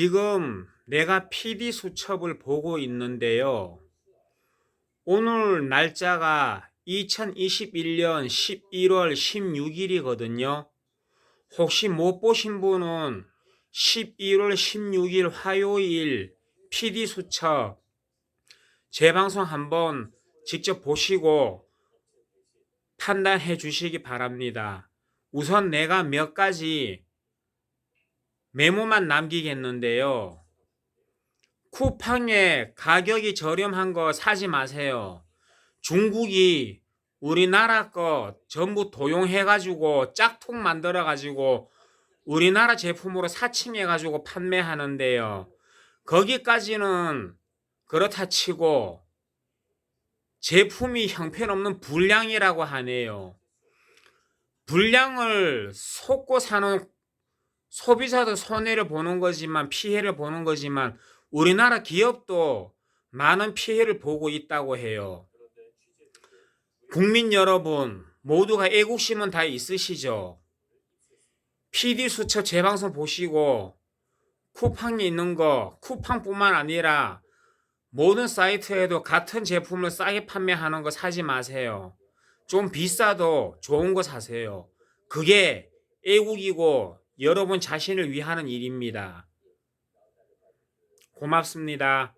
지금 내가 PD 수첩을 보고 있는데요. 오늘 날짜가 2021년 11월 16일이거든요. 혹시 못 보신 분은 11월 16일 화요일 PD 수첩 재방송 한번 직접 보시고 판단해 주시기 바랍니다. 우선 내가 몇 가지 메모만 남기겠는데요. 쿠팡에 가격이 저렴한 거 사지 마세요. 중국이 우리나라 거 전부 도용해가지고 짝퉁 만들어가지고 우리나라 제품으로 사칭해가지고 판매하는데요. 거기까지는 그렇다 치고 제품이 형편없는 불량이라고 하네요. 불량을 속고 사는 소비자도 손해를 보는 거지만 피해를 보는 거지만 우리나라 기업도 많은 피해를 보고 있다고 해요. 국민 여러분 모두가 애국심은 다 있으시죠? PD 수첩 재방송 보시고 쿠팡이 있는 거 쿠팡뿐만 아니라 모든 사이트에도 같은 제품을 싸게 판매하는 거 사지 마세요. 좀 비싸도 좋은 거 사세요. 그게 애국이고 여러분 자신을 위하는 일입니다. 고맙습니다.